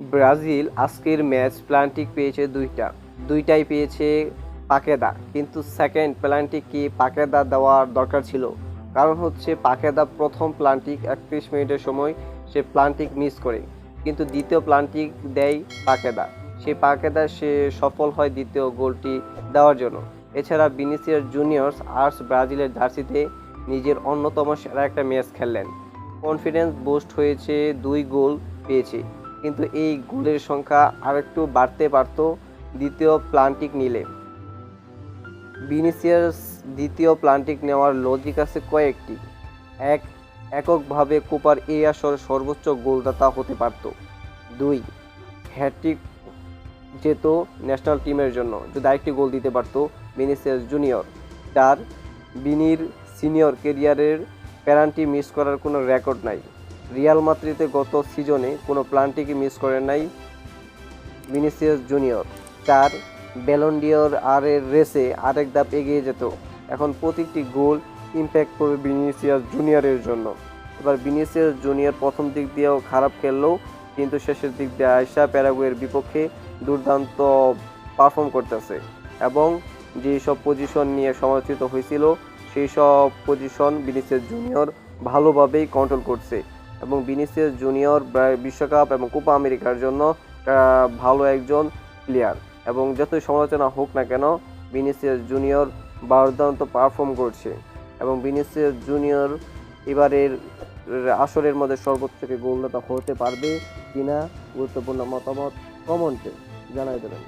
Brazil আজকের match প্লান্টিক পেয়েছে দুইটা। দুইটাই পেয়েছে পাকেদা, কিন্তু সেকেন্ড প্লান্টিক কি পাকেদা দেওয়ার দরকার ছিল। কারণ হচ্ছে পাকেদা প্রথম প্লান্টিক একত্রিশ মিনিটের সময় সে প্লান্টিক মিস করে, কিন্তু দ্বিতীয় প্লান্টিক দেয় পাকেদা। সেই পাকেদা সে সফল হয় দ্বিতীয় গোলটি দেওয়ার জন্য। এছাড়া বিনিসিয়ার জুনিয়র্স আর্টস ব্রাজিলের জার্সিতে নিজের অন্যতম সেরা একটা ম্যাচ খেললেন। কনফিডেন্স বুস্ট হয়েছে, দুই গোল পেয়েছে। কিন্তু এই গোলের সংখ্যা আরেকটু বাড়তে পারতো দ্বিতীয় প্লান্টিক নিলে। ভিনিসিয়াস দ্বিতীয় প্লান্টিক নেওয়ার লজিক আছে কয়েকটি। এক, এককভাবে কোপার এই আসর সর্বোচ্চ গোলদাতা হতে পারত। দুই হ্যাট্রিক যেত ন্যাশনাল টিমের জন্য, যদি আরেকটি গোল দিতে পারতো ভিনিসিয়াস জুনিয়র। চার বিনির সিনিয়র কেরিয়ারের প্যারান্টি মিস করার কোনো রেকর্ড নাই। রিয়াল মাদ্রিদে গত সিজনে কোনো প্লান্টিকে মিস করেন নাই ভিনিসিয়াস জুনিয়র। তার ব্যালন্ডিয়র আর এর রেসে আরেক ধাপ এগিয়ে যেত। এখন প্রতিটি গোল ইম্প্যাক্ট করবে ভিনিসিয়াস জুনিয়রের জন্য। এবার ভিনিসিয়াস জুনিয়র প্রথম দিক দিয়েও খারাপ খেললেও কিন্তু শেষের দিক দিয়ে আয়সা প্যারাগুয়ের বিপক্ষে দুর্দান্ত পারফর্ম করতেছে এবং যেসব পজিশন নিয়ে সমালোচিত হয়েছিল সেই সব পজিশন ভিনিসিয়াস জুনিয়র ভালোভাবেই কন্ট্রোল করছে। এবং ভিনিসিয়াস জুনিয়র বিশ্বকাপ এবং কোপা আমেরিকার জন্য ভালো একজন প্লেয়ার এবং যতই সমালোচনা হোক না কেন, ভিনিসিয়াস জুনিয়র দুর্দান্ত পারফর্ম করছে। এবং ভিনিসিয়াস জুনিয়র এবারের আসরের মধ্যে সর্বোচ্চ থেকে গোলদাতা হতে পারবে কিনা, গুরুত্বপূর্ণ মতামত কমেন্টে জানাই দেবেন।